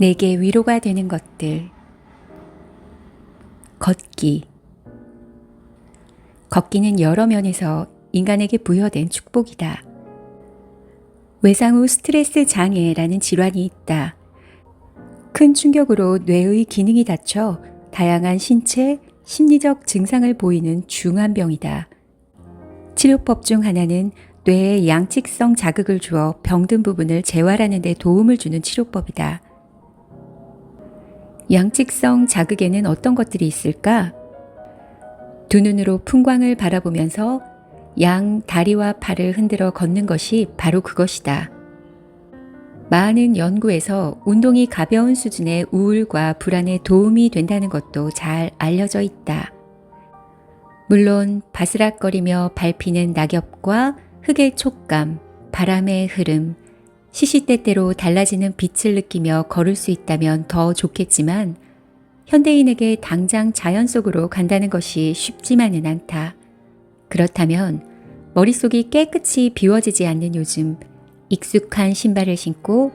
내게 위로가 되는 것들. 걷기. 걷기는 여러 면에서 인간에게 부여된 축복이다. 외상 후 스트레스 장애라는 질환이 있다. 큰 충격으로 뇌의 기능이 다쳐 다양한 신체, 심리적 증상을 보이는 중한 병이다. 치료법 중 하나는 뇌에 양측성 자극을 주어 병든 부분을 재활하는 데 도움을 주는 치료법이다. 양측성 자극에는 어떤 것들이 있을까? 두 눈으로 풍광을 바라보면서 양 다리와 팔을 흔들어 걷는 것이 바로 그것이다. 많은 연구에서 운동이 가벼운 수준의 우울과 불안에 도움이 된다는 것도 잘 알려져 있다. 물론 바스락거리며 밟히는 낙엽과 흙의 촉감, 바람의 흐름, 시시때때로 달라지는 빛을 느끼며 걸을 수 있다면 더 좋겠지만 현대인에게 당장 자연 속으로 간다는 것이 쉽지만은 않다. 그렇다면 머릿속이 깨끗이 비워지지 않는 요즘 익숙한 신발을 신고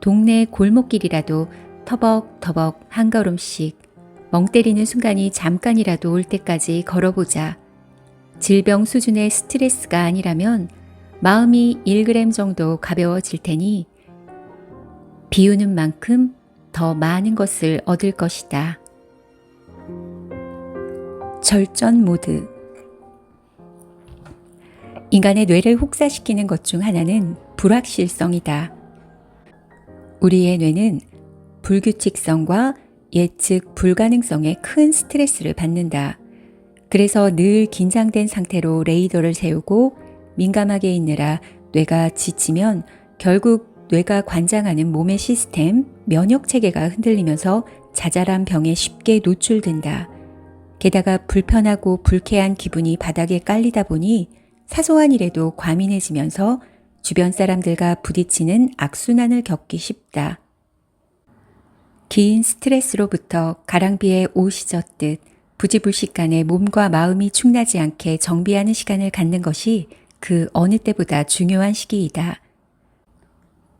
동네 골목길이라도 터벅터벅 한 걸음씩 멍 때리는 순간이 잠깐이라도 올 때까지 걸어보자. 질병 수준의 스트레스가 아니라면 마음이 1g 정도 가벼워질 테니 비우는 만큼 더 많은 것을 얻을 것이다. 절전 모드 인간의 뇌를 혹사시키는 것 중 하나는 불확실성이다. 우리의 뇌는 불규칙성과 예측 불가능성에 큰 스트레스를 받는다. 그래서 늘 긴장된 상태로 레이더를 세우고 민감하게 있느라 뇌가 지치면 결국 뇌가 관장하는 몸의 시스템, 면역 체계가 흔들리면서 자잘한 병에 쉽게 노출된다. 게다가 불편하고 불쾌한 기분이 바닥에 깔리다 보니 사소한 일에도 과민해지면서 주변 사람들과 부딪히는 악순환을 겪기 쉽다. 긴 스트레스로부터 가랑비에 옷이 젖듯 부지불식간에 몸과 마음이 축나지 않게 정비하는 시간을 갖는 것이 그 어느 때보다 중요한 시기이다.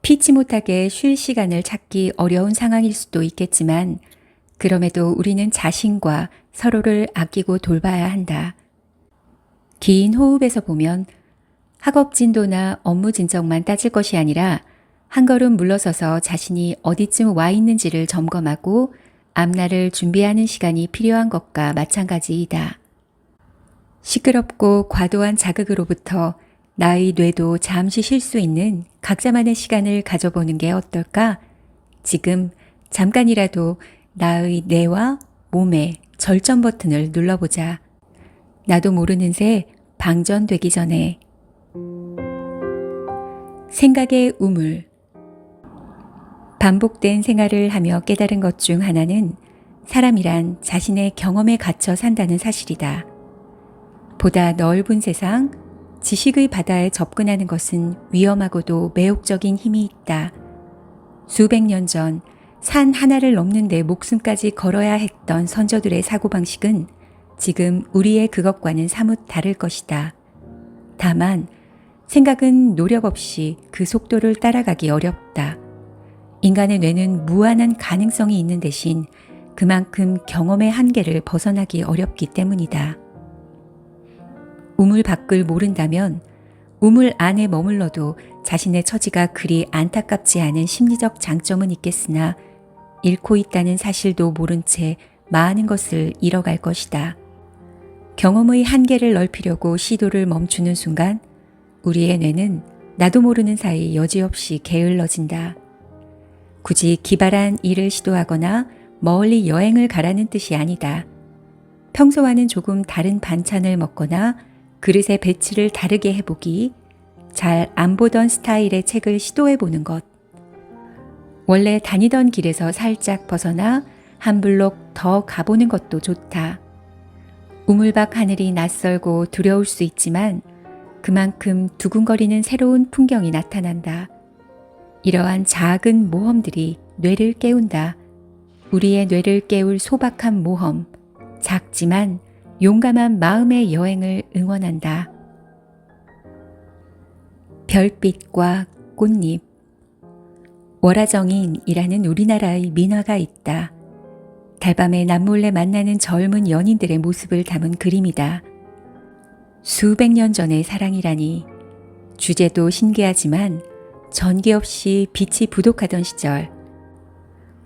피치 못하게 쉴 시간을 찾기 어려운 상황일 수도 있겠지만 그럼에도 우리는 자신과 서로를 아끼고 돌봐야 한다. 긴 호흡에서 보면 학업 진도나 업무 진척만 따질 것이 아니라 한 걸음 물러서서 자신이 어디쯤 와 있는지를 점검하고 앞날을 준비하는 시간이 필요한 것과 마찬가지이다. 시끄럽고 과도한 자극으로부터 나의 뇌도 잠시 쉴 수 있는 각자만의 시간을 가져보는 게 어떨까? 지금 잠깐이라도 나의 뇌와 몸의 절전 버튼을 눌러보자. 나도 모르는 새 방전되기 전에 생각의 우물 반복된 생활을 하며 깨달은 것 중 하나는 사람이란 자신의 경험에 갇혀 산다는 사실이다. 보다 넓은 세상, 지식의 바다에 접근하는 것은 위험하고도 매혹적인 힘이 있다. 수백 년 전 산 하나를 넘는데 목숨까지 걸어야 했던 선조들의 사고방식은 지금 우리의 그것과는 사뭇 다를 것이다. 다만 생각은 노력 없이 그 속도를 따라가기 어렵다. 인간의 뇌는 무한한 가능성이 있는 대신 그만큼 경험의 한계를 벗어나기 어렵기 때문이다. 우물 밖을 모른다면 우물 안에 머물러도 자신의 처지가 그리 안타깝지 않은 심리적 장점은 있겠으나 잃고 있다는 사실도 모른 채 많은 것을 잃어갈 것이다. 경험의 한계를 넓히려고 시도를 멈추는 순간 우리의 뇌는 나도 모르는 사이 여지없이 게을러진다. 굳이 기발한 일을 시도하거나 멀리 여행을 가라는 뜻이 아니다. 평소와는 조금 다른 반찬을 먹거나 그릇의 배치를 다르게 해보기, 잘 안 보던 스타일의 책을 시도해 보는 것. 원래 다니던 길에서 살짝 벗어나 한 블록 더 가보는 것도 좋다. 우물박 하늘이 낯설고 두려울 수 있지만 그만큼 두근거리는 새로운 풍경이 나타난다. 이러한 작은 모험들이 뇌를 깨운다. 우리의 뇌를 깨울 소박한 모험, 작지만 용감한 마음의 여행을 응원한다. 별빛과 꽃잎. 월화정인이라는 우리나라의 민화가 있다. 달밤에 남몰래 만나는 젊은 연인들의 모습을 담은 그림이다. 수백 년 전의 사랑이라니 주제도 신기하지만 전기 없이 빛이 부족하던 시절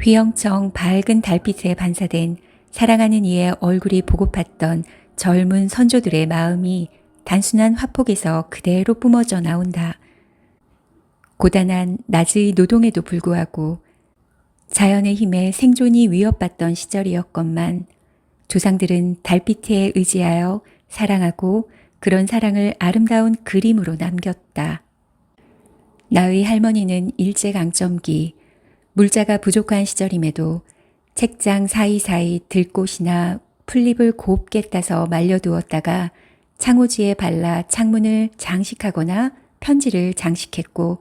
휘영청 밝은 달빛에 반사된 사랑하는 이의 얼굴이 보고팠던 젊은 선조들의 마음이 단순한 화폭에서 그대로 뿜어져 나온다. 고단한 낮의 노동에도 불구하고 자연의 힘에 생존이 위협받던 시절이었건만 조상들은 달빛에 의지하여 사랑하고 그런 사랑을 아름다운 그림으로 남겼다. 나의 할머니는 일제강점기 물자가 부족한 시절임에도 책장 사이사이 들꽃이나 풀잎을 곱게 따서 말려두었다가 창호지에 발라 창문을 장식하거나 편지를 장식했고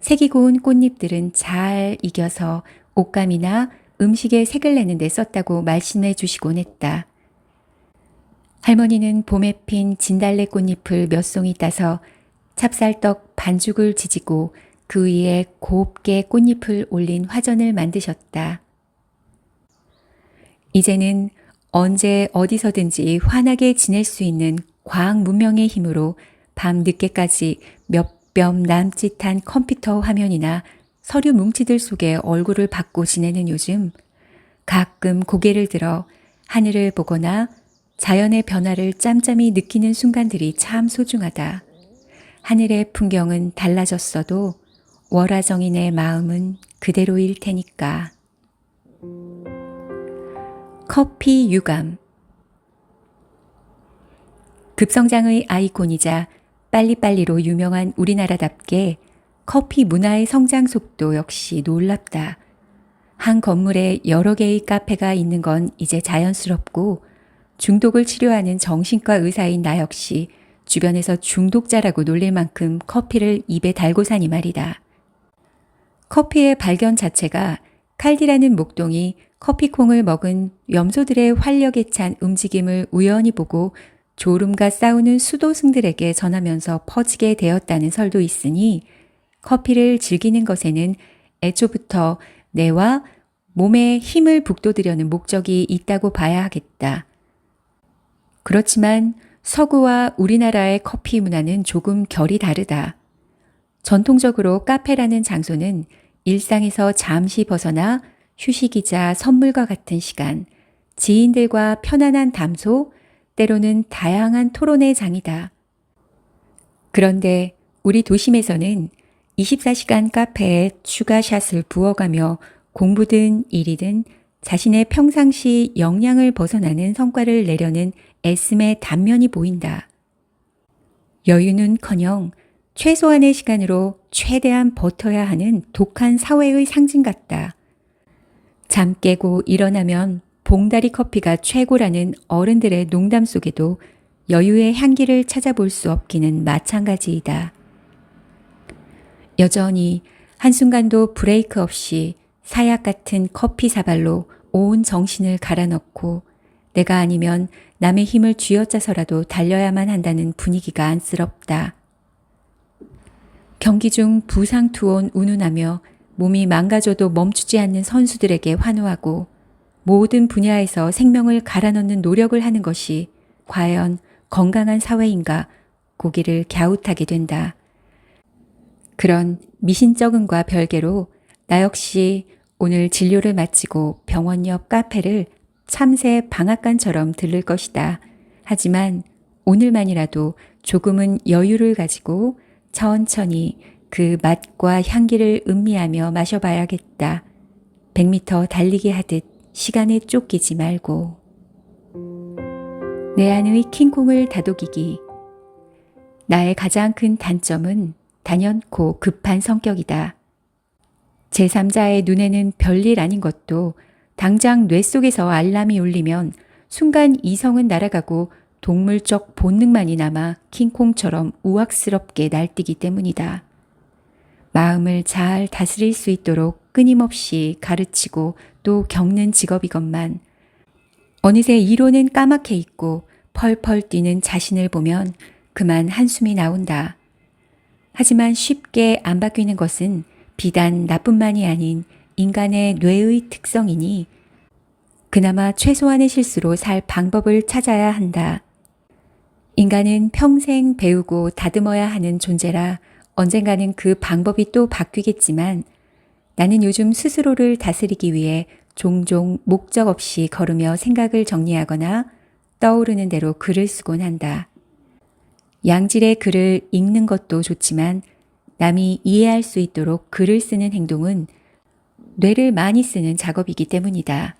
색이 고운 꽃잎들은 잘 익여서 옷감이나 음식에 색을 내는 데 썼다고 말씀해 주시곤 했다. 할머니는 봄에 핀 진달래 꽃잎을 몇 송이 따서 찹쌀떡 반죽을 지지고 그 위에 곱게 꽃잎을 올린 화전을 만드셨다. 이제는 언제 어디서든지 환하게 지낼 수 있는 과학 문명의 힘으로 밤 늦게까지 몇 뼘 남짓한 컴퓨터 화면이나 서류 뭉치들 속에 얼굴을 받고 지내는 요즘 가끔 고개를 들어 하늘을 보거나 자연의 변화를 짬짬이 느끼는 순간들이 참 소중하다. 하늘의 풍경은 달라졌어도 월화정인의 마음은 그대로일 테니까. 커피 유감 급성장의 아이콘이자 빨리빨리로 유명한 우리나라답게 커피 문화의 성장 속도 역시 놀랍다. 한 건물에 여러 개의 카페가 있는 건 이제 자연스럽고 중독을 치료하는 정신과 의사인 나 역시 주변에서 중독자라고 놀릴 만큼 커피를 입에 달고 사니 말이다. 커피의 발견 자체가 칼디라는 목동이 커피콩을 먹은 염소들의 활력에 찬 움직임을 우연히 보고 졸음과 싸우는 수도승들에게 전하면서 퍼지게 되었다는 설도 있으니 커피를 즐기는 것에는 애초부터 뇌와 몸에 힘을 북돋으려는 목적이 있다고 봐야 하겠다. 그렇지만 서구와 우리나라의 커피 문화는 조금 결이 다르다. 전통적으로 카페라는 장소는 일상에서 잠시 벗어나 휴식이자 선물과 같은 시간, 지인들과 편안한 담소, 때로는 다양한 토론의 장이다. 그런데 우리 도심에서는 24시간 카페에 추가샷을 부어가며 공부든 일이든 자신의 평상시 역량을 벗어나는 성과를 내려는 애씀의 단면이 보인다. 여유는 커녕 최소한의 시간으로 최대한 버텨야 하는 독한 사회의 상징 같다. 잠 깨고 일어나면 봉다리 커피가 최고라는 어른들의 농담 속에도 여유의 향기를 찾아볼 수 없기는 마찬가지이다. 여전히 한순간도 브레이크 없이 사약 같은 커피 사발로 온 정신을 갈아넣고 내가 아니면 남의 힘을 쥐어짜서라도 달려야만 한다는 분위기가 안쓰럽다. 경기 중 부상 투혼 운운하며 몸이 망가져도 멈추지 않는 선수들에게 환호하고 모든 분야에서 생명을 갈아넣는 노력을 하는 것이 과연 건강한 사회인가 고개를 갸웃하게 된다. 그런 미신적음과 별개로 나 역시 오늘 진료를 마치고 병원 옆 카페를 참새 방앗간처럼 들를 것이다. 하지만 오늘만이라도 조금은 여유를 가지고 천천히 그 맛과 향기를 음미하며 마셔봐야겠다. 100m 달리기 하듯 시간에 쫓기지 말고. 내 안의 킹콩을 다독이기. 나의 가장 큰 단점은 단연코 급한 성격이다. 제3자의 눈에는 별일 아닌 것도 당장 뇌 속에서 알람이 울리면 순간 이성은 날아가고 동물적 본능만이 남아 킹콩처럼 우악스럽게 날뛰기 때문이다. 마음을 잘 다스릴 수 있도록 끊임없이 가르치고 또 겪는 직업이건만 어느새 이론은 까맣게 있고 펄펄 뛰는 자신을 보면 그만 한숨이 나온다. 하지만 쉽게 안 바뀌는 것은 비단 나뿐만이 아닌 인간의 뇌의 특성이니 그나마 최소한의 실수로 살 방법을 찾아야 한다. 인간은 평생 배우고 다듬어야 하는 존재라 언젠가는 그 방법이 또 바뀌겠지만 나는 요즘 스스로를 다스리기 위해 종종 목적 없이 걸으며 생각을 정리하거나 떠오르는 대로 글을 쓰곤 한다. 양질의 글을 읽는 것도 좋지만 남이 이해할 수 있도록 글을 쓰는 행동은 뇌를 많이 쓰는 작업이기 때문이다.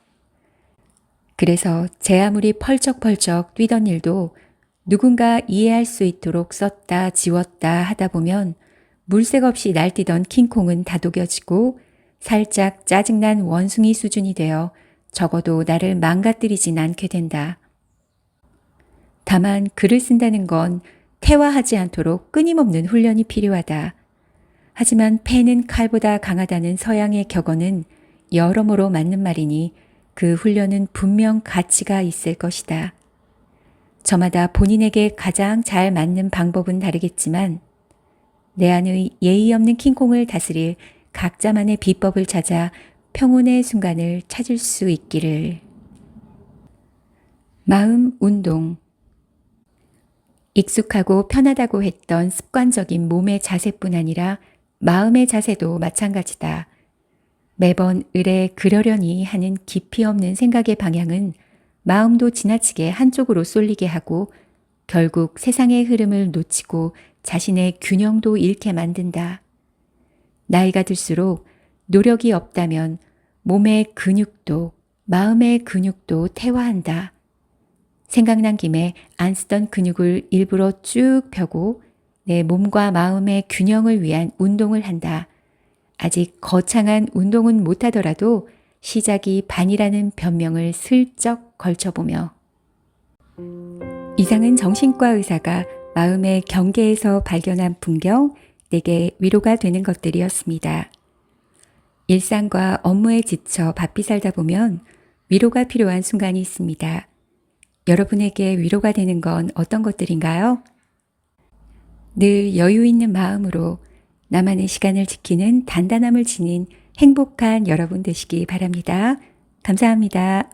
그래서 제 아무리 펄쩍펄쩍 뛰던 일도 누군가 이해할 수 있도록 썼다 지웠다 하다 보면 물색 없이 날뛰던 킹콩은 다독여지고 살짝 짜증난 원숭이 수준이 되어 적어도 나를 망가뜨리진 않게 된다. 다만 글을 쓴다는 건 태화하지 않도록 끊임없는 훈련이 필요하다. 하지만 펜은 칼보다 강하다는 서양의 격언은 여러모로 맞는 말이니 그 훈련은 분명 가치가 있을 것이다. 저마다 본인에게 가장 잘 맞는 방법은 다르겠지만 내 안의 예의 없는 킹콩을 다스릴 각자만의 비법을 찾아 평온의 순간을 찾을 수 있기를. 마음 운동. 익숙하고 편하다고 했던 습관적인 몸의 자세뿐 아니라 마음의 자세도 마찬가지다. 매번 을에 그러려니 하는 깊이 없는 생각의 방향은 마음도 지나치게 한쪽으로 쏠리게 하고 결국 세상의 흐름을 놓치고 자신의 균형도 잃게 만든다. 나이가 들수록 노력이 없다면 몸의 근육도 마음의 근육도 퇴화한다. 생각난 김에 안 쓰던 근육을 일부러 쭉 펴고 내 몸과 마음의 균형을 위한 운동을 한다. 아직 거창한 운동은 못하더라도 시작이 반이라는 변명을 슬쩍 걸쳐보며 이상은 정신과 의사가 마음의 경계에서 발견한 풍경, 내게 위로가 되는 것들이었습니다. 일상과 업무에 지쳐 바삐 살다 보면 위로가 필요한 순간이 있습니다. 여러분에게 위로가 되는 건 어떤 것들인가요? 늘 여유 있는 마음으로 나만의 시간을 지키는 단단함을 지닌 행복한 여러분 되시기 바랍니다. 감사합니다.